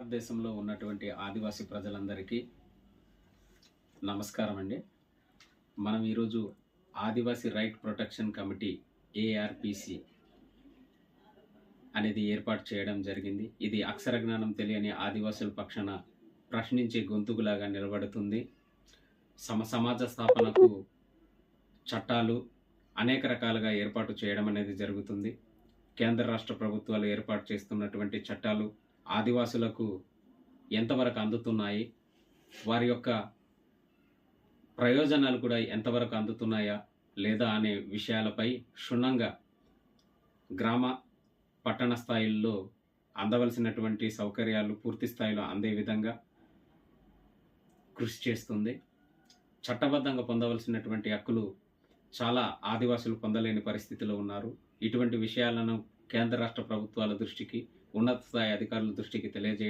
భారతదేశంలో ఉన్నటువంటి ఆదివాసీ ప్రజలందరికీ నమస్కారం అండి. మనం ఈరోజు Adivasi right protection committee ARPC అనేది ఏర్పాటు చేయడం జరిగింది. ఇది అక్షర జ్ఞానం తెలియని ఆదివాసుల పక్షాన ప్రశ్నించే గొంతుకులాగా నిలబడుతుంది. సమ సమాజ స్థాపనకు చట్టాలు అనేక రకాలుగా ఏర్పాటు చేయడం అనేది జరుగుతుంది. కేంద్ర రాష్ట్ర ప్రభుత్వాలు ఏర్పాటు చేస్తున్నటువంటి చట్టాలు ఆదివాసులకు ఎంతవరకు అందుతున్నాయి? వారి యొక్క ప్రయోజనాలు కూడా ఎంతవరకు అందుతున్నాయా? లేదా అనే విషయాలపై క్షుణ్ణంగా గ్రామ పట్టణ స్థాయిల్లో అందవలసినటువంటి సౌకర్యాలు పూర్తి స్థాయిలో అందే విధంగా కృషి చేస్తుంది. చట్టబద్ధంగా పొందవలసినటువంటి హక్కులు చాలా ఆదివాసులు పొందలేని పరిస్థితిలో ఉన్నారు. ఇటువంటి విషయాలను కేంద్ర రాష్ట్ర ప్రభుత్వాల దృష్టికి ఉన్నత స్థాయి అధికారుల దృష్టికి తెలియజేయడం